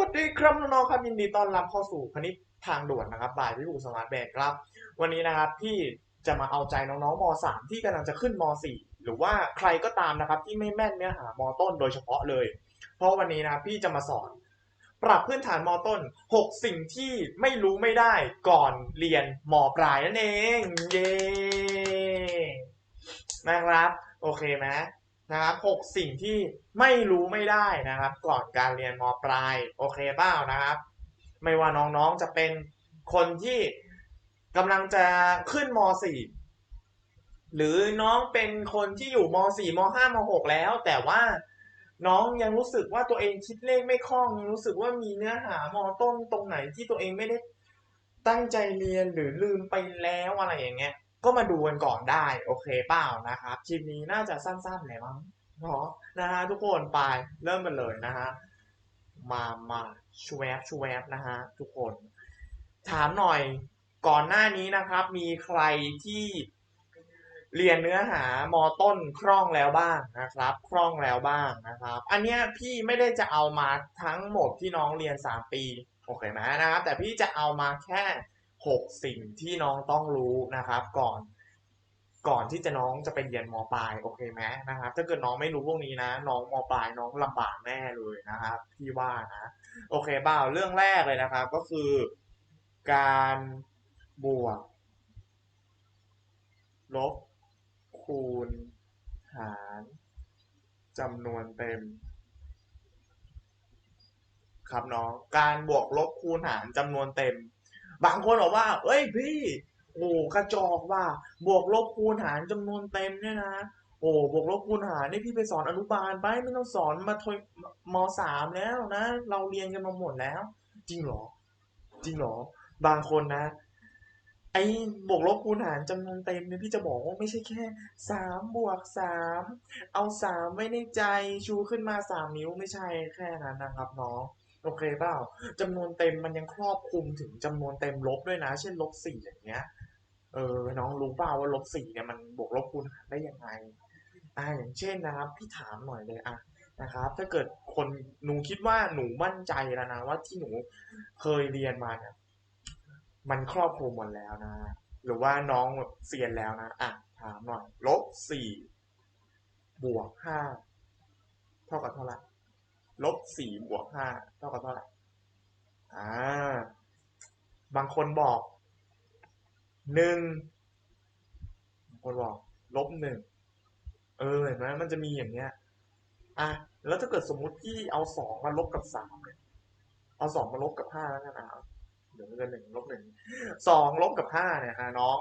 วัสดีครับน้องๆครับยินดีต้อนรับเข้าสู่คณิตทางด่วนนะครับบ่ายพี่บูสมาร์ทแบงครับ วันนี้นะครับพี่จะมาเอาใจน้องๆม .3 ที่กำลังจะขึ้นม .4 หรือว่าใครก็ตามนะครับที่ไม่แม่นเนื้อหามต้นโดยเฉพาะเลย เพราะวันนี้นะพี่จะมาสอน ปรับพื้นฐานมต้น 6 สิ่งที่ไม่รู้ไม่ได้ก่อนเรียนมปลายนั่นเองเย้นะครับโอเคไหม นะครับหกสิ่งที่ไม่รู้ไม่ได้นะครับ ก่อนการเรียนมปลายโอเคเปล่านะครับ ไม่ว่าน้องๆจะเป็นคนที่กำลังจะขึ้นม .4 หรือน้องเป็นคนที่อยู่ม .4 ม .5 ม .6 แล้ว แต่ว่าน้องยังรู้สึกว่าตัวเองคิดเลขไม่คล่องยังรู้สึกว่ามีเนื้อหามต้นตรงไหนที่ตัวเองไม่ได้ตั้งใจเรียนหรือลืมไปแล้วอะไรอย่างเงี้ย ก็มาดูกันก่อนได้ โอเคเปล่านะครับคลิปนี้น่าจะสั้นๆแหละมั้งเนาะนะฮะทุกคนไปเริ่มกันเลยนะฮะมามาชวบชวบนะฮะทุกคน ถามหน่อยก่อนหน้านี้นะครับ มีใครที่เรียนเนื้อหามอต้นคล่องแล้วบ้างนะครับ คล่องแล้วบ้างนะครับ อันเนี้ยพี่ไม่ได้จะเอามาทั้งหมดที่น้องเรียน 3 ปี โอเคไหมนะครับ แต่พี่จะเอามาแค่ 6 สิ่งที่น้องต้องรู้นะครับก่อนก่อนที่จะน้องจะไปเรียนมปลายโอเคไหมนะครับถ้าเกิดน้องไม่รู้พวกนี้นะ น้องมปลายน้องลำบากแน่เลยนะครับพี่ว่านะโอเคเปล่าเรื่องแรกเลยนะครับ ก็คือ การบวก ลบ คูณ หารจำนวนเต็ม ครับน้องการบวกลบคูณหารจำนวนเต็ม บางคนบอกว่า เอ้ยพี่ โอ้กระจอกว่า บวกลบคูณหารจำนวนเต็มเนี่ยนะโอ้บวกลบคูณหารนี่พี่ไปสอนอนุบาลไปไม่ต้องสอนมาทยมสามแล้วนะ เราเรียนกันมาหมดแล้ว จริงเหรอ จริงเหรอ บางคนนะ ไอ้บวกลบคูณหารจำนวนเต็มเนี่ยพี่จะบอกว่าไม่ใช่แค่สามบวกสามเอาสามไว้ในใจชูขึ้นมาสามนิ้วไม่ใช่แค่นั้นนะครับน้อง โอเคเปล่าจำนวนเต็มมันยังครอบคลุมถึงจำนวนเต็มลบด้วยนะ เช่นลบสี่อย่างเงี้ย เออน้องรู้เปล่าว่าลบสี่เนี่ยมันบวกลบคูณหารได้ยังไงอ่าอย่างเช่นนะครับ พี่ถามหน่อยเลยอะนะครับ ถ้าเกิดคนหนูคิดว่าหนูมั่นใจแล้วนะว่าที่หนูเคยเรียนมาเนี่ยมันครอบคลุมหมดแล้วนะ หรือว่าน้องแบบเซียนแล้วนะอะถามหน่อยลบสี่บวกห้าเท่ากับเท่าไหร่ ลบสี่บวกห้าเท่ากับเท่าไหร่อ่าบางคนบอกหนึ่งบางคนบอกลบหนึ่งเออเห็นไหมมันจะมีอย่างเงี้ยอะแล้วถ้าเกิดสมมุติพี่เอาสองมาลบกับสามเอาสองมาลบกับห้าแล้วกันนะเดี๋ยวมันจะหนึ่งลบหนึ่งสองลบกับห้าเนี่ยอะน้อง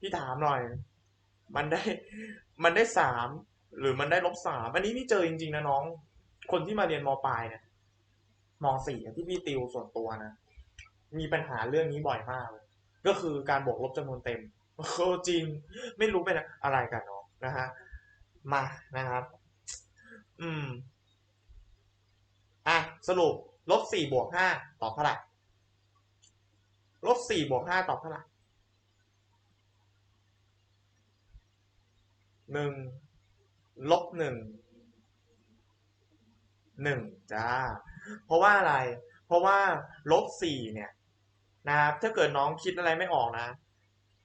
พี่ถามหน่อย มันได้มันได้สามหรือมันได้ลบสามอันนี้พี่เจอจริงๆนะน้อง คนที่มาเรียนมปลายเนี่ยมสี่ที่พี่ติวส่วนตัวนะ มีปัญหาเรื่องนี้บ่อยมากเลย ก็คือการบวกลบจำนวนเต็มโอ้จริง ไม่รู้เป็นอะไรกันเนาะนะฮะมานะครับ อืม อะ สรุปลบสี่บวกห้าตอบเท่าไหร่ลบสี่บวกห้าตอบเท่าไหร่หนึ่งลบหนึ่ง หนึ่งจ้า เพราะว่าอะไร เพราะว่าลบสี่เนี่ยนะครับถ้าเกิดน้องคิดอะไรไม่ออกนะ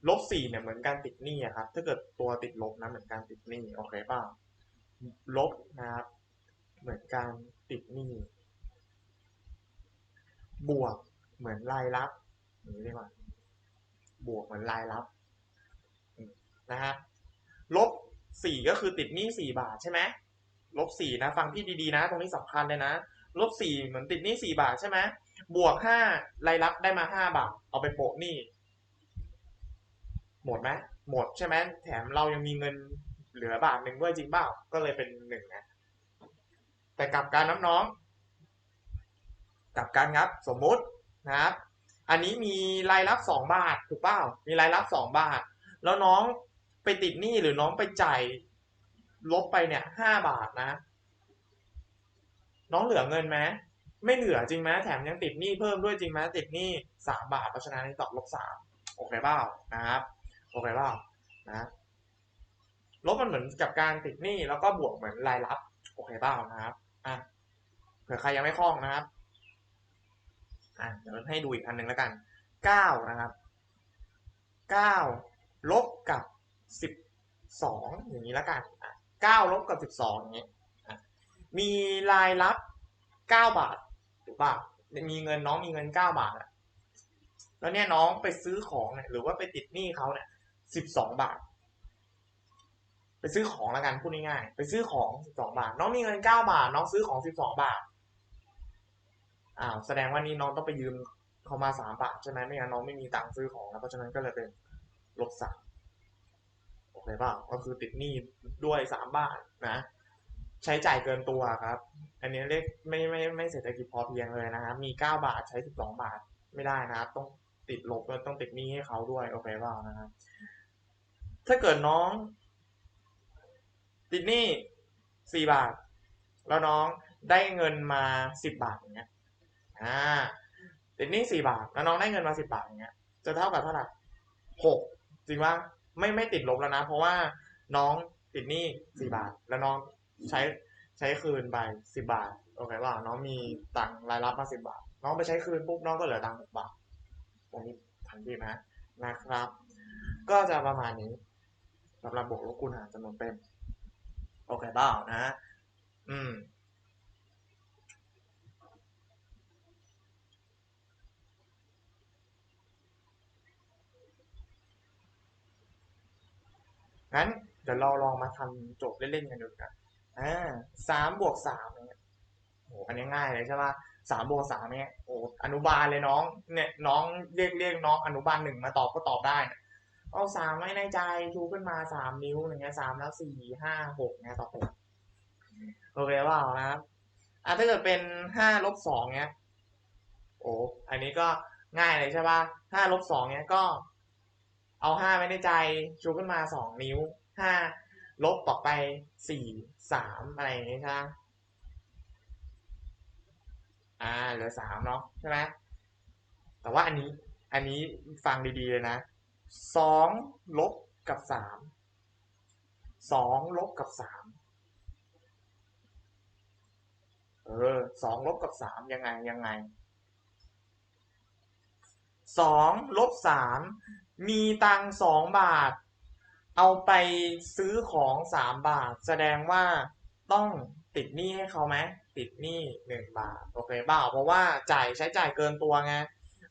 ลบสี่เนี่ยเหมือนการติดหนี้ครับ ถ้าเกิดตัวติดลบนะเหมือนการติดหนี้โอเคป่าลบนะครับ เหมือนการติดหนี้บวกเหมือนรายรับอย่างนี้ดีกว่าบวกเหมือนรายรับนะฮะลบสี่ก็คือติดหนี้สี่บาทใช่ไหม ลบสี่นะ ฟังพี่ดีๆนะ ตรงนี้สำคัญเลยนะลบสี่เหมือนติดหนี้สี่บาทใช่ไหมบวกห้ารายรับได้มาห้าบาท เอาไปโปะหนี้หมดไหมหมดใช่ไหมแถมเรายังมีเงินเหลือบาทหนึ่งด้วยจริงเปล่าก็เลยเป็นหนึ่งนะแต่กลับการน้ำน้องกลับกันครับ สมมุตินะครับ อันนี้มีรายรับสองบาทถูกเปล่ามีรายรับสองบาท แล้วน้องไปติดหนี้หรือน้องไปจ่าย ลบไปเนี่ยห้าบาทนะ น้องเหลือเงินไหมไม่เหลือจริงไหมแถมยังติดหนี้เพิ่มด้วยจริงไหมติดหนี้สามบาทเพราะฉะนั้นตอบลบสามโอเคเปล่านะครับโอเคเปล่านะลบมันเหมือนกับการติดหนี้แล้วก็บวกเหมือนรายรับโอเคเปล่านะครับอะเผื่อใครยังไม่คล่องนะครับอะเดี๋ยวให้ดูอีกอันหนึ่งแล้วกันเก้านะครับเก้าลบกับสิบสองอย่างนี้แล้วกันอะ เก้าลบกับสิบสองอย่างนี้อะมีรายรับเก้าบาทถูกป่ะมีเงินน้องมีเงินเก้าบาทอะแล้วเนี่ยน้องไปซื้อของเนี่ยหรือว่าไปติดหนี้เขาเนี่ยสิบสองบาท ไปซื้อของแล้วกันพูดง่ายๆไปซื้อของสิบสองบาท น้องมีเงินเก้าบาท น้องซื้อของสิบสองบาทอ้าวแสดงว่านี่น้องต้องไปยืมเขามาสามบาทใช่ไหมไม่งั้นน้องไม่มีตังค์ซื้อของแล้วเพราะฉะนั้นก็เลยเป็นลบสาม โอเคเปล่าก็คือติดหนี้ด้วยสามบาทนะ ใช้จ่ายเกินตัวครับ อันนี้เรียกไม่ไม่ไม่เศรษฐกิจพอเพียงเลยนะครับมีเก้าบาทใช้สิบสองบาทไม่ได้นะครับ ต้องติดลบแล้วต้องติดหนี้ให้เขาด้วยโอเคเปล่านะครับถ้าเกิดน้อง ติดหนี้สี่บาท แล้วน้องได้เงินมาสิบบาทอย่างเงี้ยอ่าติดหนี้สี่บาท แล้วน้องได้เงินมาสิบาทอย่างเงี้ยจะเท่ากับเท่าไหร่หกจริงว่า ไม่ไม่ติดลบแล้วนะ เพราะว่าน้องติดหนี้สี่บาท แล้วน้องใช้ใช้คืนไปสิบาทโอเคว่าน้องมีตังค์รายรับมาสิบาท น้องไปใช้คืนปุ๊บน้องก็เหลือตังค์หกบาทตรงนี้ทันทีนะนะครับ ก็จะประมาณนี้สำหรับบวกลบคูณหารจำนวนเต็มโอเคเปล่านะ อืม งั้นเดี๋ยวเราลองมาทำโจทย์เล่นๆกันดูกันอ่าสามบวกสามเนี่ยโหอันนี้ง่ายเลยใช่ป่ะสามบวกสามเนี่ยโอ้อนุบาลเลยน้อง เนี่ยน้องเรียกเรียกน้องอนุบาลหนึ่งมาตอบก็ตอบได้นะเอาสามไว้ในใจชูขึ้นมาสามนิ้วอย่างเงี้ยสามแล้วสี่ห้าหกเนี่ยตอบถูกโอเคเปล่านะครับอะถ้าเกิดเป็นห้าลบสองเนี้ยโอ้อันนี้ก็ง่ายเลยใช่ป่ะห้าลบสองเนี้ยก็ เอาห้าไว้ในใจชูขึ้นมาสองนิ้วห้าลบต่อไปสี่สามอะไรอย่างงี้ใช่ไหมอ่าเหลือสามเนาะใช่ไหมแต่ว่าอันนี้อันนี้ฟังดีๆเลยนะสองลบกับสามสองลบกับสามเออสองลบกับสามยังไงยังไงสองลบสาม มีตังสองบาท เอาไปซื้อของสามบาท แสดงว่าต้องติดหนี้ให้เขาไหมติดหนี้หนึ่งบาท โอเคเปล่าเพราะว่าจ่ายใช้จ่ายเกินตัวไง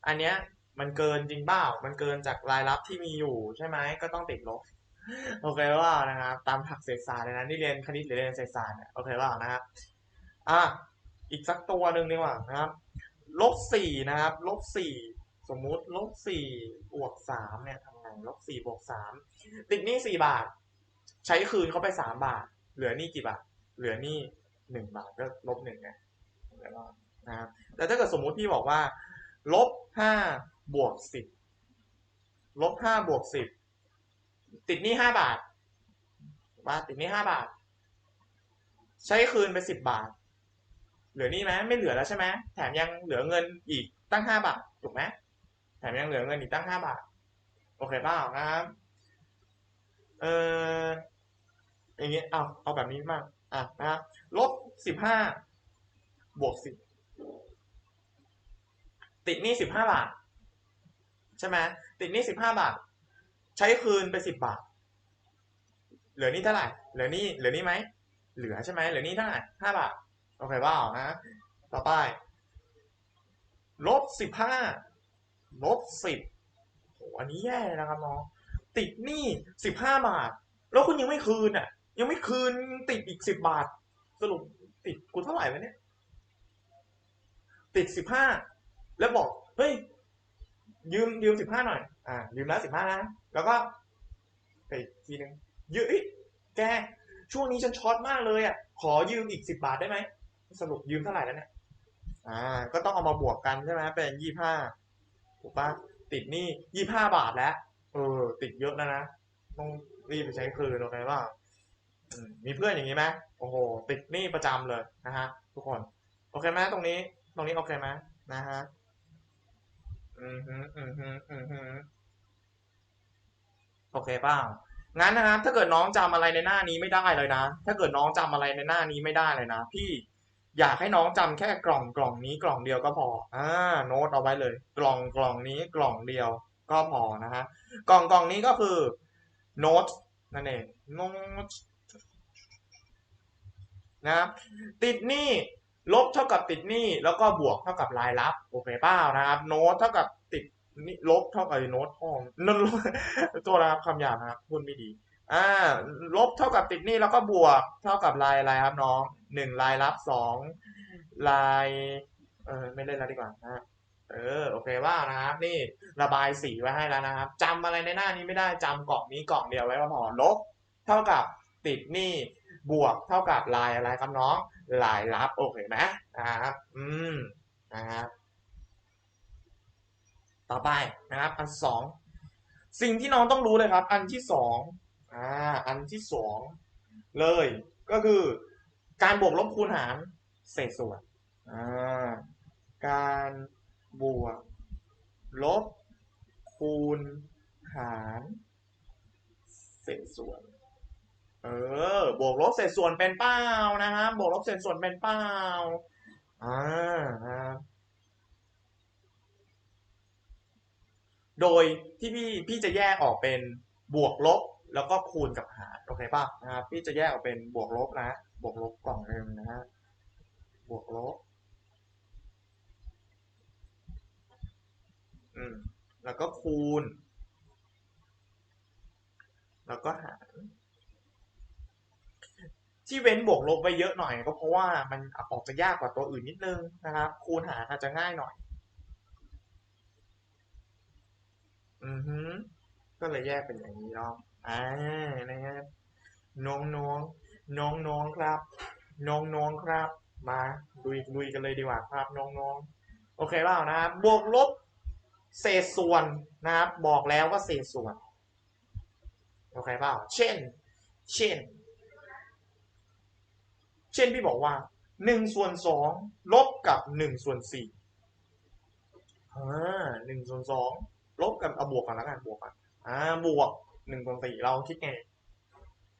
อันเนี้ยมันเกินจริงเปล่ามันเกินจากรายรับที่มีอยู่ใช่ไหมก็ต้องติดลบโอเคเปล่านะครับตามผักเศรษฐศาสตร์เลยนะนี่เรียนคณิตหรือเรียนเศรษฐศาสตร์เนี่ยโอเคเปล่านะครับอะอีกสักตัวหนึ่งดีกว่านะครับลบสี่นะครับลบสี่ สมมุติลบสี่บวกสามเนี่ยทำไงลบสี่บวกสามติดหนี้สี่บาท ใช้คืนเขาไปสามบาท เหลือหนี้กี่บาท เหลือหนี้หนึ่งบาทก็ลบหนึ่งไงนะครับแต่ถ้าเกิดสมมุติพี่บอกว่าลบห้าบวกสิบลบห้าบวกสิบติดหนี้ห้าบาทว่าติดหนี้ห้าบาท ใช้คืนไปสิบบาท เหลือนี้ไหมไม่เหลือแล้วใช่ไหมแถมยังเหลือเงินอีกตั้งห้าบาทถูกไหม แถมยังเหลือเงินอีกตั้งห้าบาท โอเคเปล่านะครับเอออย่างเงี้ยเอาเอาแบบนี้มากอะนะครับลบสิบห้าบวกสิบติดหนี้สิบห้าบาท ใช่ไหมติดหนี้สิบห้าบาท ใช้คืนไปสิบบาท เหลือนี้เท่าไหร่ เหลือนี้เหลือนี้ไหมเหลือใช่ไหมเหลือนี้เท่าไหร่ห้าบาท โอเคเปล่านะ ต่อไปลบสิบห้า ลบสิบโหอันนี้แย่นะครับน้องติดหนี้สิบห้าบาท แล้วคุณยังไม่คืนอะ ยังไม่คืนติดอีกสิบบาท สรุปติดกูเท่าไหร่วะเนี่ย ติดสิบห้าแล้วบอก เฮ้ย ยืมยืมสิบห้าหน่อย อ่า ยืมแล้วสิบห้านะ แล้วก็ไปทีหนึ่งยืมเอ้ยแก ช่วงนี้ฉันช็อตมากเลยอะ ขอยืมอีกสิบาทได้ไหม สรุปยืมเท่าไหร่แล้วเนี่ย อ่า ก็ต้องเอามาบวกกันใช่ไหมเป็นยี่ห้า ถูกปะติดหนี้ยี่ห้าบาทแล้ว เออ ติดเยอะแล้วนะ ต้องรีบไปใช้คืนโอเคป่ะมีเพื่อนอย่างนี้ไหมโอ้โห ติดหนี้ประจำเลยนะฮะ ทุกคน โอเคไหมตรงนี้ ตรงนี้โอเคไหมนะฮะ อืมฮึอืมฮึอืมฮึโอเคเปล่างั้นนะครับ ถ้าเกิดน้องจำอะไรในหน้านี้ไม่ได้เลยนะ ถ้าเกิดน้องจำอะไรในหน้านี้ไม่ได้เลยนะ พี่ อยากให้น้องจำแค่กล่องกล่องนี้กล่องเดียวก็พอ อ่า โน้ตเอาไว้เลย กล่องกล่องนี้กล่องเดียวก็พอนะฮะ กล่องกล่องนี้ก็คือโน้ตนั่นเอง โน้ตนะครับติดหนี้ลบเท่ากับติดหนี้แล้วก็บวกเท่ากับรายรับโอเคเปล่านะครับ โน้ตเท่ากับติดนี้ลบเท่ากับโน้ตห้องนั่นตัวนะครับคำหยาบนะครับพูดไม่ดี อ่าลบเท่ากับติดหนี้แล้วก็บวกเท่ากับรายอะไรครับน้องหนึ่งรายรับสองรายเออไม่เล่นแล้วดีกว่านะเออโอเคว่านะครับ นี่ระบายสีไว้ให้แล้วนะครับจำอะไรในหน้านี้ไม่ได้จำกล่องนี้กล่องเดียวไว้ก็พอลบ เท่ากับติดหนี้บวกเท่ากับลายอะไรครับน้องลายรับโอเคไหมนะครับ อืมนะครับต่อไปนะครับ อันสองสิ่งที่น้องต้องรู้เลยครับ อันที่สอง อ่าอันที่สองเลยก็คือการบวกลบคูณหารเศษส่วนอ่าการบวกลบคูณหารเศษส่วน เออ บวกลบเศษส่วนเป็นเป้านะครับ บวกลบเศษส่วนเป็นเป้าอ่าโดยที่พี่พี่จะแยกออกเป็นบวกลบ แล้วก็คูณกับหารโอเคป่ะนะครับพี่จะแยกออกเป็นบวกลบนะ บวกลบกล่องหนึ่งนะฮะบวกลบอืมแล้วก็คูณ แล้วก็หาร ที่เว้นบวกลบไว้เยอะหน่อย ก็เพราะว่ามันออกจะยากกว่าตัวอื่นนิดนึงนะครับ คูณหารอาจจะง่ายหน่อย อือฮึก็เลยแยกเป็นอย่างนี้เนาะ อ่านะครับน้องน้องน้องน้องครับ น้องน้องครับ มาลุยลุยกันเลยดีกว่าครับ น้องน้องโอเคเปล่านะครับบวกลบเศษส่วนนะครับ บอกแล้วว่าเศษส่วน โอเคเปล่าเช่น เช่น เช่นพี่บอกว่าหนึ่งส่วนสองลบกับหนึ่งส่วนสี่อ่าหนึ่งส่วนสองลบกับเอาบวกกันแล้วกันบวกกันอ่าบวก หนึ่งส่วนสี่เราคิดไง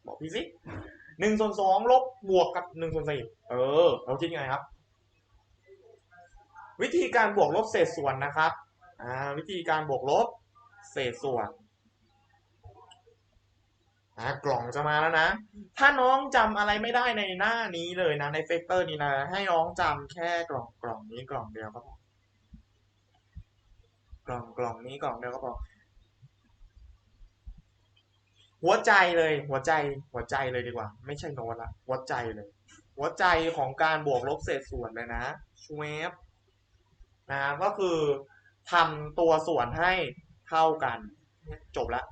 บอกพี่สิหนึ่งส่วนสองลบบวกกับหนึ่งส่วนสี่เออ เราคิดไงครับ วิธีการบวกลบเศษส่วนนะครับอ่าวิธีการบวกลบเศษส่วนอ่ากล่องจะมาแล้วนะ ถ้าน้องจำอะไรไม่ได้ในหน้านี้เลยนะ ในเฟกเตอร์นี้นะ ให้น้องจำแค่กล่องกล่องนี้กล่องเดียวก็พอกล่องกล่องนี้กล่องเดียวก็พอ หัวใจเลย หัวใจหัวใจเลยดีกว่า ไม่ใช่โน้ตละหัวใจเลย หัวใจของการบวกลบเศษส่วนเลยนะชเวฟนะก็คือทำตัวส่วนให้เท่ากัน จบละ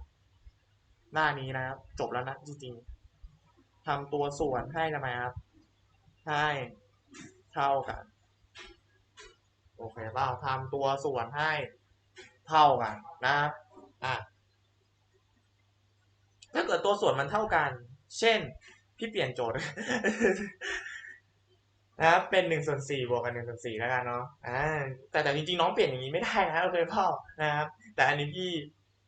หน้านี้นะครับ จบแล้วนะจริงๆทำตัวส่วนให้ทำไมครับให้เท่ากัน โอเคเปล่าทำตัวส่วนให้เท่ากันนะครับอะ ถ้าเกิดตัวส่วนมันเท่ากัน เช่น พี่เปลี่ยนโจทย์นะครับเป็นหนึ่งส่วนสี่บวกกันหนึ่งส่วนสี่แล้วกันเนาะอ่าแต่แต่จริงๆน้องเปลี่ยนอย่างนี้ไม่ได้นะโอเคพ่อนะครับ แต่อันนี้พี่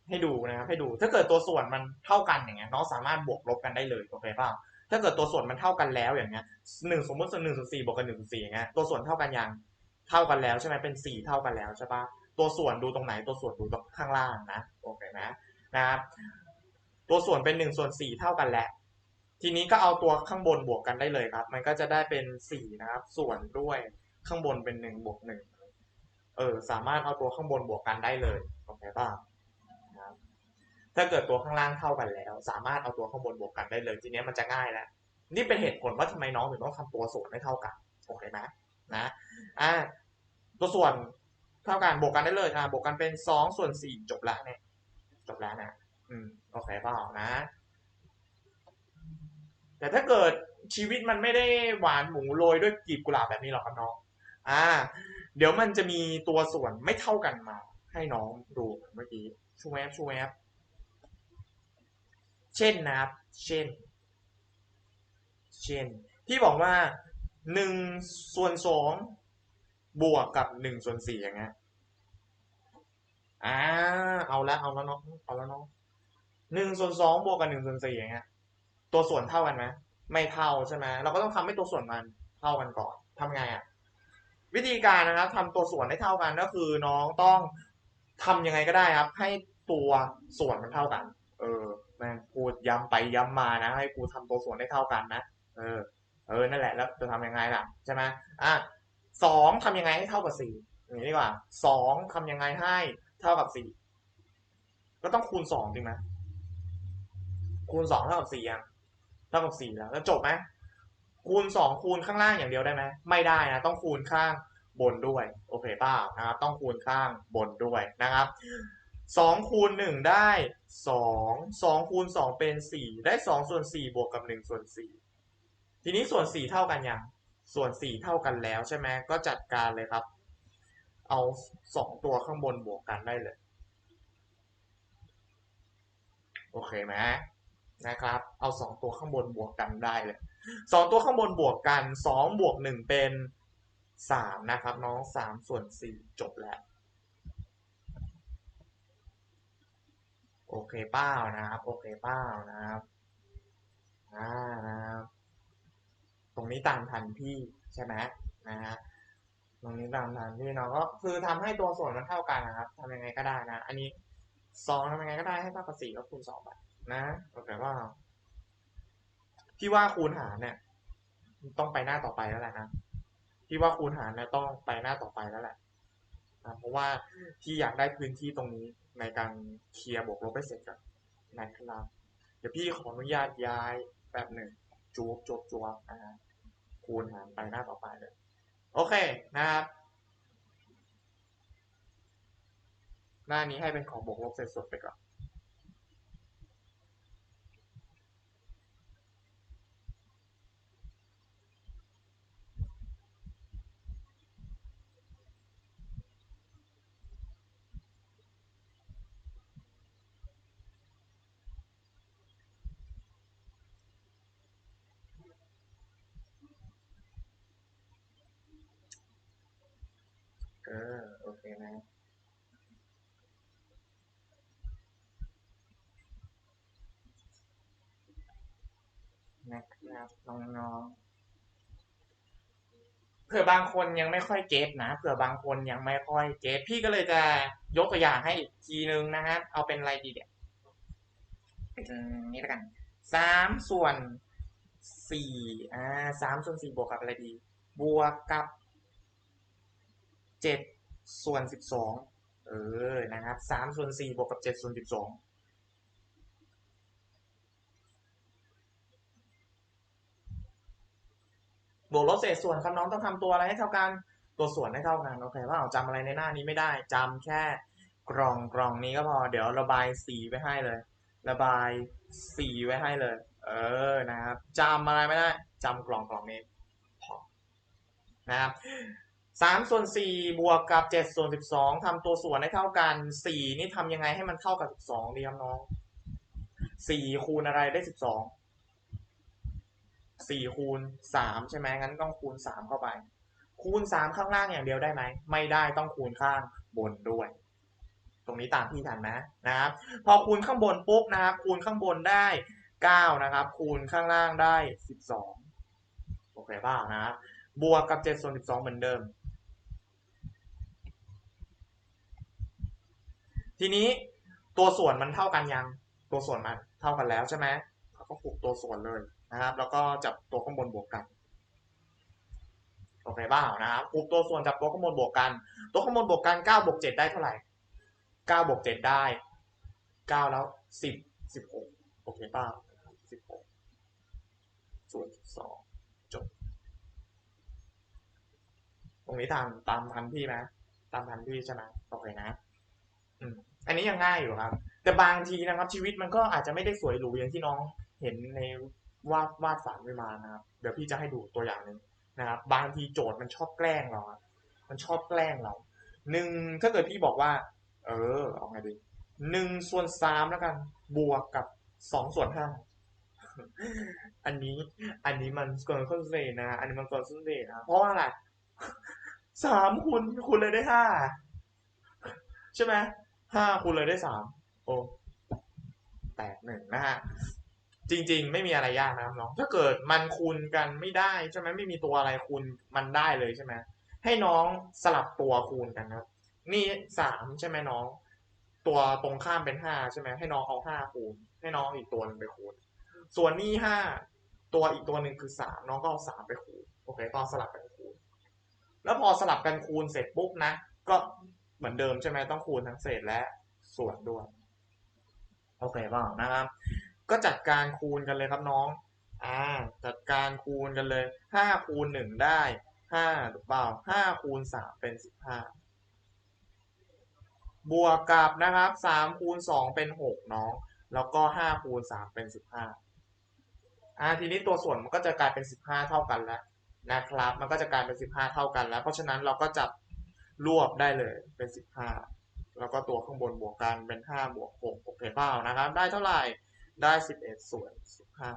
ให้ดูนะครับให้ดู ถ้าเกิดตัวส่วนมันเท่ากันอย่างเงี้ยน้องสามารถบวกลบกันได้เลยโอเคเปล่าถ้าเกิดตัวส่วนมันเท่ากันแล้วอย่างเงี้ยหนึ่งสมมติส่วนหนึ่งส่วนสี่บวกกันหนึ่งส่วนสี่อย่างเงี้ยตัวส่วนเท่ากันยังเท่ากันแล้วใช่ไหมเป็นสี่เท่ากันแล้วใช่ปะตัวส่วนดูตรงไหนตัวส่วนดูตรงข้างล่างนะโอเคนะนะครับ ตัวส่วนเป็นหนึ่งส่วนสี่เท่ากันแหล้วทีนี้ก็เอาตัวข้างบนบวกกันได้เลยครับ มันก็จะได้เป็นสี่นะครับ ส่วนด้วยข้างบนเป็นหนึ่งบวกหนึ่งเออสามารถเอาตัวข้างบนบวกกันได้เลยโอเคป่ะนะครับถ้าเกิดตัวข้างล่างเท่ากันแล้ว สามารถเอาตัวข้างบนบวกกันได้เลย ทีนี้มันจะง่ายแล้วนี่เป็นเหตุผลว่าทำไมน้องถึงต้องทำตัวส่วนให้เท่ากันโอเคไหมนะอ่าตัวส่วนเท่ากันบวกกันได้เลยอ่าบวกกันเป็นสองส่วนสี่จบละเนี่ยจบแล้วนะ อืมโอเคเปล่านะ แต่ถ้าเกิดชีวิตมันไม่ได้หวานหมูโรยด้วยกลีบกุหลาบแบบนี้หรอกครับน้อง อ่า เดี๋ยวมันจะมีตัวส่วนไม่เท่ากันมา ให้น้องดูเมื่อกี้ชูแวบชูแวบเช่นนะครับ เช่น เช่น ที่บอกว่าหนึ่งส่วนสองบวกกับหนึ่งส่วนสี่อย่างเงี้ยอ่า เอาละเอาแล้วเนาะเอาแล้วเนาะ หนึ่งส่วนสองบวกกับหนึ่งส่วนสี่อย่างเงี้ยตัวส่วนเท่ากันไหมไม่เท่าใช่ไหมเราก็ต้องทำให้ตัวส่วนมันเท่ากันก่อนทำไงอะวิธีการนะครับทำตัวส่วนให้เท่ากันก็คือน้องต้องทำยังไงก็ได้ครับ ให้ตัวส่วนมันเท่ากัน เออแม่งพูดย้ำไปย้ำมานะ ให้กูทำตัวส่วนให้เท่ากันนะเออ เออนั่นแหละแล้วจะทำยังไงล่ะใช่ไหมอะสองทำยังไงให้เท่ากับสี่อย่างนี้ดีกว่าสองทำยังไงให้เท่ากับสี่ก็ต้องคูณสองจริงไหม คูณสองเท่ากับสี่ยังเท่ากับสี่แล้วแล้วจบไหมคูณสองคูณข้างล่างอย่างเดียวได้ไหมไม่ได้นะต้องคูณข้างบนด้วยโอเคเปล่านะครับ ต้องคูณข้างบนด้วยนะครับสองคูณหนึ่งได้สองสองคูณสองเป็นสี่ได้สองส่วนสี่บวกกับหนึ่งส่วนสี่ทีนี้ส่วนสี่เท่ากันยังส่วนสี่เท่ากันแล้วใช่ไหมก็จัดการเลยครับ เอาสองตัวข้างบนบวกกันได้เลย โอเคไหม นะครับ เอาสองตัวข้างบนบวกกันได้เลยสองตัวข้างบนบวกกันสองบวกหนึ่งเป็นสามนะครับ น้องสามส่วนสี่จบแล้ว โอเคเป้านะครับ โอเคเป้านะครับอ่านะครับตรงนี้ตามทันพี่ใช่ไหมนะฮะตรงนี้ตามทันพี่น้องก็คือทำให้ตัวส่วนมันเท่ากันนะครับทำยังไงก็ได้นะ อันนี้สองทำยังไงก็ได้ให้เท่ากับสี่ก็คูณสองไป นะโอเคว่าพี่ว่าคูณหารเนี่ย ต้องไปหน้าต่อไปแล้วแหละนะพี่ว่าคูณหารเนี่ยต้องไปหน้าต่อไปแล้วแหละนะเพราะว่าพี่อยากได้พื้นที่ตรงนี้ในการเคลียร์บวกลบไปเสร็จกันนะครับเดี๋ยวพี่ขออนุญาตย้ายแบบหนึ่งจูบจบจวบนะฮะคูณหารไปหน้าต่อไปเลย โอเคนะครับหน้านี้ให้เป็นของบวกลบเสร็จสดไปก่อน เออ โอเคนะ นะ ครับน้องๆเผื่อบางคนยังไม่ค่อยเก็ตนะเผื่อบางคนยังไม่ค่อยเก็ตพี่ก็เลยจะยกตัวอย่างให้อีกทีนึงนะครับเอาเป็นอะไรดีเนี่ยเป็นนี่ล้วกันสามส่วนสี่อ่าสามส่วนสี่บวกกับอะไรดี บวกกับเจ็ดส่วนสิบสองเออนะครับสามส่วนสี่บวกกับเจ็ดส่วนสิบสอง บวกลบเศษส่วนครับน้องต้องทำตัวอะไรให้เท่ากัน ตัวส่วนให้เท่ากันโอเคว่าจำอะไรในหน้านี้ไม่ได้จำแค่กล่องกล่องนี้ก็พอ เดี๋ยวระบายสีไว้ให้เลย ระบายสีไว้ให้เลย เออนะครับจำอะไรไม่ได้จำกล่องกล่องนี้พอนะครับสามส่วนสี่บวกกับเจ็ดส่วนสิบสองทำตัวส่วนให้เท่ากันสี่นี่ทำยังไงให้มันเท่ากับสิบสองดีครับน้องสี่คูณอะไรได้สิบสอง สี่คูณสามใช่ไหมงั้นต้องคูณสามเข้าไป คูณสามข้างล่างอย่างเดียวได้ไหม ไม่ได้ต้องคูณข้างบนด้วย ตรงนี้ตามที่ทันนะนะครับ พอคูณข้างบนปุ๊บนะครับ คูณข้างบนได้เก้านะครับ คูณข้างล่างได้สิบสองโอเคป่ะนะบวกกับเจ็ดส่วนสิบสองเหมือนเดิม ทีนี้ตัวส่วนมันเท่ากันยัง ตัวส่วนมันเท่ากันแล้วใช่ไหมเราก็ผูกตัวส่วนเลย นะครับ แล้วก็จับตัวข้างบนบวกกันโอเคบ้านะครับผูกตัวส่วนจับตัวข้างบนบวกกัน ตัวข้างบนบวกกันเก้าบวกเจ็ดได้เท่าไหร่เก้าบวกเจ็ดได้เก้าแล้วสิบสิบหกโอเคป้าสิบหกส่วนสองจบ ตรงนี้ตามตามทันพี่ไหมตามทันพี่ใช่ไหมโอเคนะ อืม อันนี้ยังง่ายอยู่ครับ แต่บางทีนะครับ ชีวิตมันก็อาจจะไม่ได้สวยหรูอย่างที่น้องเห็นใน วาดวาดฝันไว้มานะครับ เดี๋ยวพี่จะให้ดูตัวอย่างหนึ่งนะครับ บางทีโจทย์มันชอบแกล้งเรามันชอบแกล้งเราหนึ่งถ้าเกิดพี่บอกว่า เออเอาไงดีหนึ่งส่วนสามแล้วกัน บวกกับสองส่วนห้าอันนี้ อันนี้มันกวนคอนเซนะ อันนี้มันกวนคอนเซนะ เพราะว่าอะไรสามคูณคูณเลยได้ห้าใช่ไหมห้าคูณเลยได้สามโอ้แตกหนึ่งนะฮะ จริง ๆ ไม่มีอะไรยากนะครับน้อง ถ้าเกิดมันคูณกันไม่ได้ใช่ไหมไม่มีตัวอะไรคูณมันได้เลยใช่ไหมให้น้องสลับตัวคูณกันครับ นี่สามใช่ไหมน้อง ตัวตรงข้ามเป็นห้าใช่ไหมให้น้องเอาห้าคูณ ให้น้องอีกตัวหนึ่งไปคูณ ส่วนนี่ห้าตัวอีกตัวหนึ่งคือสามน้องก็เอาสามไปคูณโอเคก็สลับกันคูณ แล้วพอสลับกันคูณเสร็จปุ๊บนะ ก็เหมือนเดิมใช่ไหมต้องคูณทั้งเศษและส่วนด้วยโอเคปล่านะครับ ก็จัดการคูณกันเลยครับน้อง อ่า จัดการคูณกันเลยห้าคูณหนึ่งได้ห้าถูกเปล่าห้าคูณสามเป็นสิบห้าบวกกับนะครับสามคูณสองเป็นหกน้อง แล้วก็ห้าคูณสามเป็นสิบห้าอ่าทีนี้ตัวส่วนมันก็จะกลายเป็นสิบห้าเท่ากันแล้วนะครับ มันก็จะกลายเป็นสิบห้าเท่ากันแล้ว เพราะฉะนั้นเราก็จับรวบได้เลยเป็นสิบห้าแล้วก็ตัวข้างบนบวกกันเป็นห้าบวกหกโอเคเปล่านะครับ ได้เท่าไหร่ ได้สิบเอ็ดส่วนสิบห้า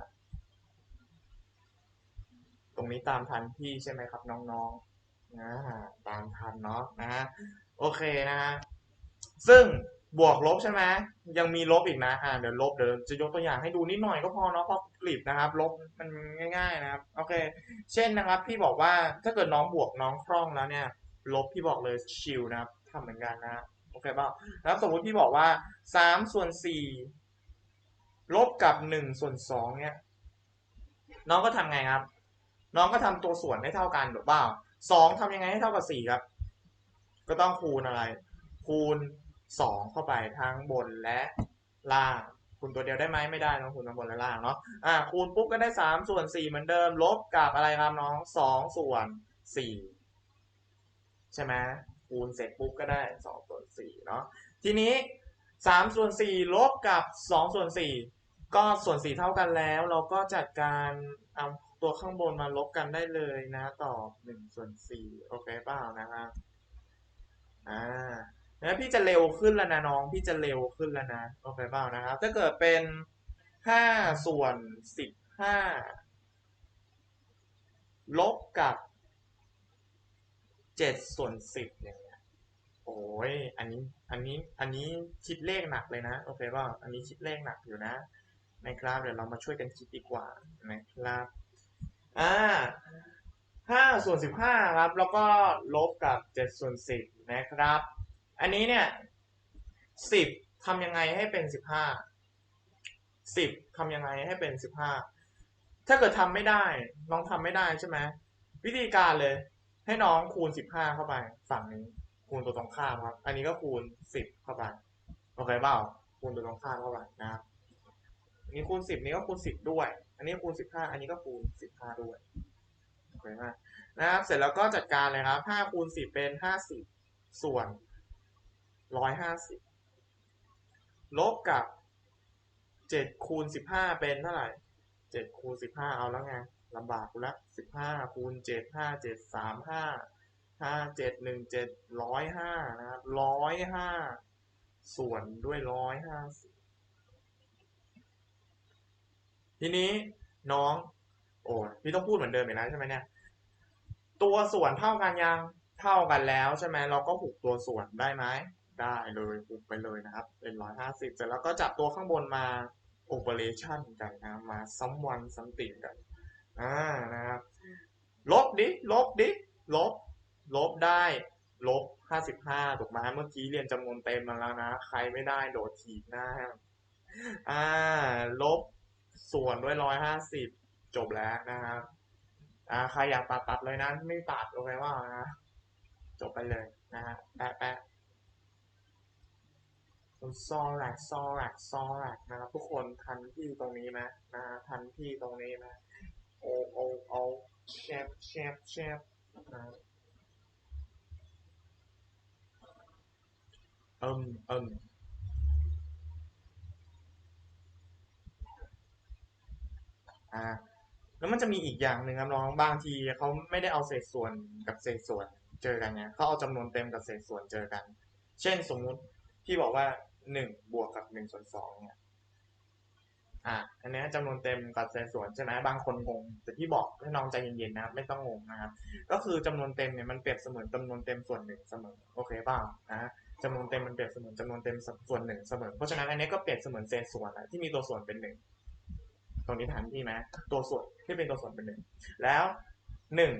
ตรงนี้ตามทันพี่ใช่ไหมครับน้องๆนะตามทันเนาะนะฮะโอเคนะฮะซึ่งบวกลบใช่ไหมยังมีลบอีกนะอ่าเดี๋ยวลบเดี๋ยวจะยกตัวอย่างให้ดูนิดหน่อยก็พอเนาะเพราะกลีบนะครับ ลบมันง่าย ๆ นะครับโอเค เช่นนะครับ พี่บอกว่าถ้าเกิดน้องบวกน้องคล่องแล้วเนี่ย ลบพี่บอกเลยชิลนะครับทำเหมือนกันนะโอเคเปล่าแล้วสมมติพี่บอกว่าสามส่วนสี่ ลบกับหนึ่งส่วนสองเนี่ย น้องก็ทำไงครับ น้องก็ทำตัวส่วนให้เท่ากันถูกเปล่าสองทำยังไงให้เท่ากับสี่ครับ ก็ต้องคูณอะไร คูณสองเข้าไปทั้งบนและล่าง คูณตัวเดียวได้ไหมไม่ได้น้องคูณทั้งบนและล่างเนาะอ่าคูณปุ๊บก็ได้สามส่วนสี่เหมือนเดิม ลบกับอะไรครับน้องสองส่วนสี่ใช่ไหมคูณเสร็จปุ๊บก็ได้สองส่วนสี่เนาะทีนี้ สามส่วนสี่ลบกับสองส่วนสี่ก็ส่วนสี่เท่ากันแล้ว เราก็จัดการเอาตัวข้างบนมาลบกันได้เลยนะตอบหนึ่งส่วนสี่โอเคเปล่านะครับอ่าแล้วพี่จะเร็วขึ้นแล้วนะน้อง พี่จะเร็วขึ้นแล้วนะ โอเคเปล่านะครับ ถ้าเกิดเป็นห้าส่วนสิบห้าลบกับเจ็ดส่วนสิบเงี้ย โอ้ย อันนี้ อันนี้ อันนี้คิดเลขหนักเลยนะ โอเคเปล่าอันนี้คิดเลขหนักอยู่นะนะครับ เดี๋ยวเรามาช่วยกันคิดดีกว่านะครับ อ่าห้าส่วนสิบห้าครับ แล้วก็ลบกับเจ็ดส่วนสิบนะครับ อันนี้เนี่ยสิบทำยังไงให้เป็นสิบห้าสิบทำยังไงให้เป็นสิบห้าถ้าเกิดทำไม่ได้ น้องทำไม่ได้ใช่ไหม วิธีการเลย ให้น้องคูณสิบห้าเข้าไปฝั่งนี้ คูณตัวตรงข้ามครับ อันนี้ก็คูณสิบเข้าไปโอเคเปล่าคูณตัวตรงข้ามเข้าไปนะครับอันนี้คูณสิบนี้ก็คูณสิบด้วย อันนี้คูณสิบห้าอันนี้ก็คูณสิบห้าด้วยโอเคมากนะครับ เสร็จแล้วก็จัดการเลยครับห้าคูณสิบเป็นห้าสิบส่วนร้อยห้าสิบลบกับเจ็ดคูณสิบห้าเป็นเท่าไหร่เจ็ดคูณสิบห้าเอาแล้วไงลำบากกูละสิบห้าคูณเจ็ดห้าเจ็ดสามห้า ห้าเจ็ดหนึ่งเจ็ดร้อยห้านะครับร้อยห้าส่วนด้วยร้อยห้าสิบทีนี้น้อง โอ้ยพี่ต้องพูดเหมือนเดิมอีกแล้วใช่ไหมเนี่ย ตัวส่วนเท่ากันยังเท่ากันแล้วใช่ไหมเราก็หุกตัวส่วนได้ไหมได้เลยหุกไปเลยนะครับ เป็นร้อยห้าสิบเสร็จแล้วก็จับตัวข้างบนมาโอเปอเรชั่นกันนะมาซัมวันซัมติงกันอ่านะครับลบดิลบดิลบ ลบได้ลบห้าสิบห้าถูกไหมเมื่อกี้เรียนจำนวนเต็มมาแล้วนะ ใครไม่ได้โดดถีบหน้า อ่า ลบส่วนด้วยร้อยห้าสิบจบแล้วนะครับ อ่า ใครอยากตัดตัดเลยนะ ไม่ตัดโอเคว่านะ จบไปเลยนะฮะ แปะแปะซอแรกซอแรกซอแรกนะครับทุกคนทันที่ตรงนี้ไหมนะทันที่ตรงนี้ไหมโอโอโอเชฟเชฟเชฟนะ เอิมเอิมอ่า แล้วมันจะมีอีกอย่างหนึ่งครับน้องบางทีเขาไม่ได้เอาเศษส่วนกับเศษส่วนเจอกันเนี่ยเขาเอาจำนวนเต็มกับเศษส่วนเจอกัน เช่นสมมุติพี่บอกว่าหนึ่งบวกกับหนึ่งส่วนสองเนี่ยอ่าอันนี้จำนวนเต็มกับเศษส่วนใช่ไหมบางคนงงแต่พี่บอกให้น้องใจเย็นๆนะครับไม่ต้องงงนะครับ ก็คือจำนวนเต็มเนี่ยมันเปรียบเสมือนจำนวนเต็มส่วนหนึ่งเสมอโอเคเปล่านะ จำนวนเต็มมันเปรียบเสมือนจำนวนเต็มส่วนหนึ่งเสมอเพราะฉะนั้นอันนี้ก็เปรียบเสมือนเศษส่วนอะที่มีตัวส่วนเป็นหนึ่งตรงนี้ฐานที่ไหมตัวส่วนที่เป็นตัวส่วนเป็นหนึ่งแล้วหนึ่ง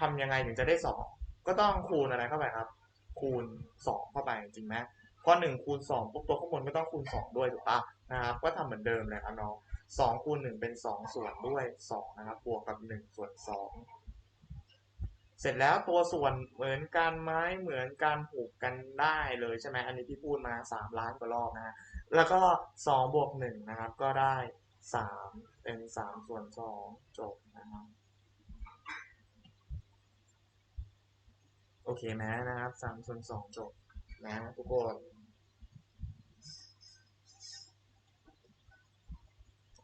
ทำยังไงถึงจะได้สองก็ต้องคูณอะไรเข้าไปครับ คูณสองเข้าไปจริงไหมพราะหนึ่งคูณสองปุ๊บตัวข้างบนก็ต้องคูณสองด้วยถูกปะนะครับก็ทำเหมือนเดิมเลยครับน้องสองคูณหนึ่งเป็นสองส่วนด้วยสองนะครับบวกกับหนึ่งส่วนสอง เสร็จแล้วตัวส่วนเหมือนกันไหมเหมือนกันผูกกันได้เลยใช่ไหมอันนี้ที่พูดมาสามล้านกว่ารอบนะฮะแล้วก็สองบวกหนึ่งนะครับก็ได้สามเป็นสามส่วนสองจบนะครับโอเคไหมนะครับสามส่วนสองจบนะทุกคน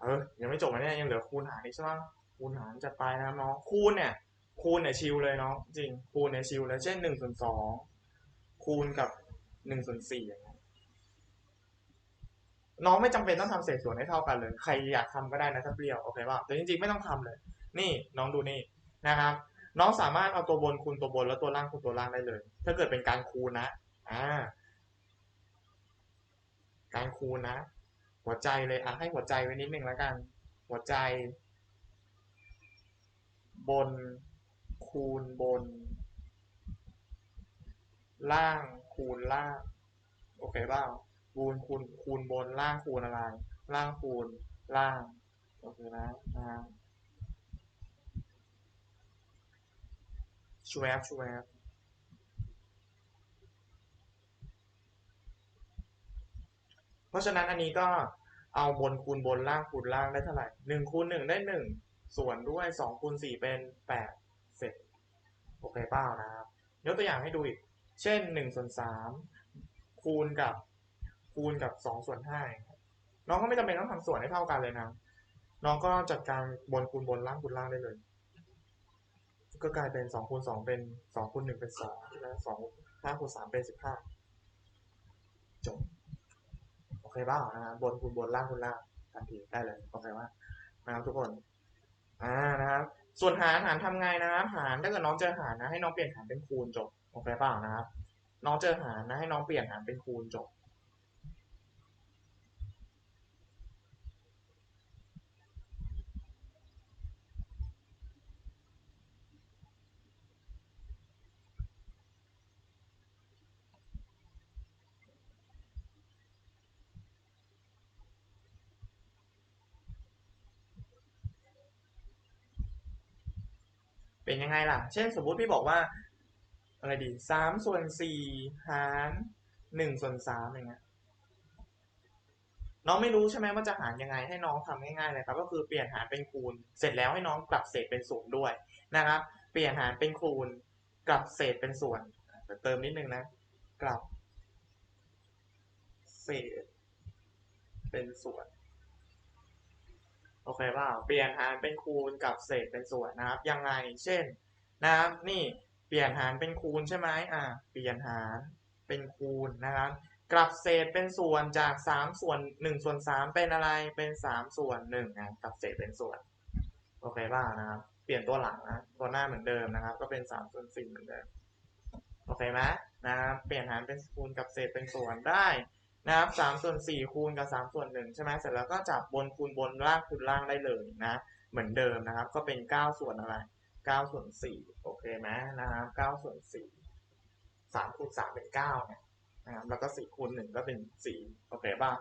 เออยังไม่จบนะเนี่ยยังเหลือคูณหารอีกใช่ไหมคูณหารจัดไปนะครับน้องคูณเนี่ย คูณเนี่ยชิลเลยเนาะจริงคูณเนี่ยชิลเลยเช่นหนึ่งส่วนสองคูณกับหนึ่งส่วนสี่อย่างเงี้ยน้องไม่จำเป็นต้องทำเศษส่วนให้เท่ากันเลย ใครอยากทำก็ได้นะถ้าเปรี้ยวโอเคป่ะแต่จริงๆไม่ต้องทำเลย นี่น้องดูนี่นะครับ น้องสามารถเอาตัวบนคูณตัวบนแล้วตัวล่างคูณตัวล่างได้เลย ถ้าเกิดเป็นการคูณนะอ่าการคูณนะ หัวใจเลยอะให้หัวใจไว้นิดนึงแล้วกัน หัวใจ บน คูณบน ล่างคูณล่าง โอเคเปล่าคูณคูณคูณบนล่างคูณอะไร ล่างคูณล่างโอเคนะนะชวบชวบเพราะฉะนั้นอันนี้ก็เอาบนคูณบนล่างคูณล่างได้เท่าไหร่หนึ่งคูณหนึ่งได้หนึ่งส่วนด้วยสองคูณสี่เป็นแปด โอเคเปล่านะครับ ยกตัวอย่างให้ดูอีก เช่นหนึ่งส่วนสามคูณกับคูณกับสองส่วนห้าน้องก็ไม่จำเป็นต้องทำส่วนให้เท่ากันเลยนะ น้องก็จัดการบนคูณบนล่างคูณล่างได้เลย ก็กลายเป็นสองคูณสองเป็นสองคูณหนึ่งเป็นสองแล้วสองห้าคูณสามเป็นสิบห้าจบโอเคบ้างนะครับบนคูณบนล่างคูณล่างทันทีได้เลยโอเคว่านะครับทุกคนอ่านะครับ ส่วนหารหารทำไงนะครับหารถ้าเกิดน้องเจอหารนะให้น้องเปลี่ยนหารเป็นคูณจบโอเคเปล่านะครับ น้องเจอหารนะให้น้องเปลี่ยนหารเป็นคูณจบ เป็นยังไงล่ะ เช่นสมมุติพี่บอกว่า อะไรดีสามส่วนสี่หารหนึ่งส่วนสามอย่างเงี้ยน้องไม่รู้ใช่ไหมว่าจะหารยังไงให้น้องทำง่ายๆเลยครับ ก็คือเปลี่ยนหารเป็นคูณ เสร็จแล้วให้น้องกลับเศษเป็นศูนด้วยนะครับ เปลี่ยนหารเป็นคูณกลับเศษเป็นส่วนเติมนิดนึงนะ กลับ เศษ เป็นส่วน โอเคป่าเปลี่ยนหารเป็นคูณกับเศษเป็นส่วนนะครับ ยังไง เช่นนะครับนี่เปลี่ยนหารเป็นคูณใช่ไหมอ่าเปลี่ยนหารเป็นคูณนะครับกลับเศษเป็นส่วนจากสามส่วนหนึ่งส่วนสามเป็นอะไรเป็นสามส่วนหนึ่งนะกลับเศษเป็นส่วนโอเคป่ะนะครับเปลี่ยนตัวหลังนะตัวหน้าเหมือนเดิมนะครับ ก็เป็นสามส่วนสี่เหมือนเดิมโอเคไหมนะครับเปลี่ยนหารเป็นคูณกับเศษเป็นส่วนได้ นะครับสามส่วนสี่คูณกับสามส่วนหนึ่งใช่ไหมเสร็จแล้วก็จับบนคูณบนล่างคูณล่างได้เลยนะเหมือนเดิมนะครับ ก็เป็นเก้าส่วนอะไรเก้าส่วนสี่โอเคไหมนะครับเก้าส่วนสี่สามคูณสามเป็นเก้านะครับแล้วก็สี่คูณหนึ่งก็เป็นสี่โอเคป่ะ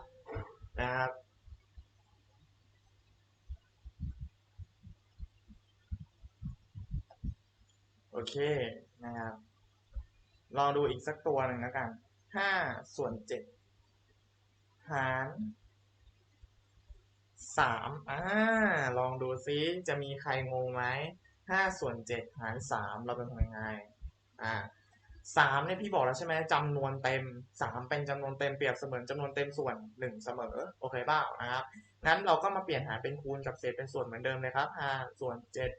นะครับโอเคนะครับลองดูอีกสักตัวหนึ่งแล้วกันห้าส่วนเจ็ด หารสามอ่า ลองดูซิ จะมีใครงงไหมห้าส่วนเจ็ดหารสามเราเป็นยังไง อ่าสามเนี่ยพี่บอกแล้วใช่ไหมจำนวนเต็มสามเป็นจำนวนเต็มเปรียบเสมือนจำนวนเต็มส่วนหนึ่งเสมอ โอเคเปล่านะครับ งั้นเราก็มาเปลี่ยนหารเป็นคูณกับเศษเป็นส่วนเหมือนเดิมเลยครับห้าส่วนเจ็ด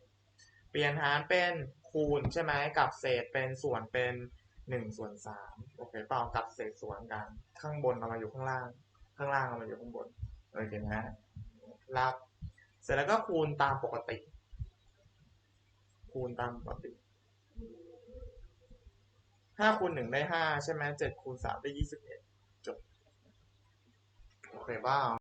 เปลี่ยนหารเป็นคูณใช่ไหมกับเศษเป็นส่วนเป็นหนึ่งส่วนสามโอเคเปล่ากับเศษส่วนกัน ข้างบนเอามาอยู่ข้างล่าง ข้างล่างเอามาอยู่ข้างบนโอเคนะฮะรับเสร็จแล้วก็คูณตามปกติ คูณตามปกติห้าคูณหนึ่งได้ห้าใช่ไหมเจ็ดคูณสามได้ยี่สิบเอ็ดจบ โอเคบ้า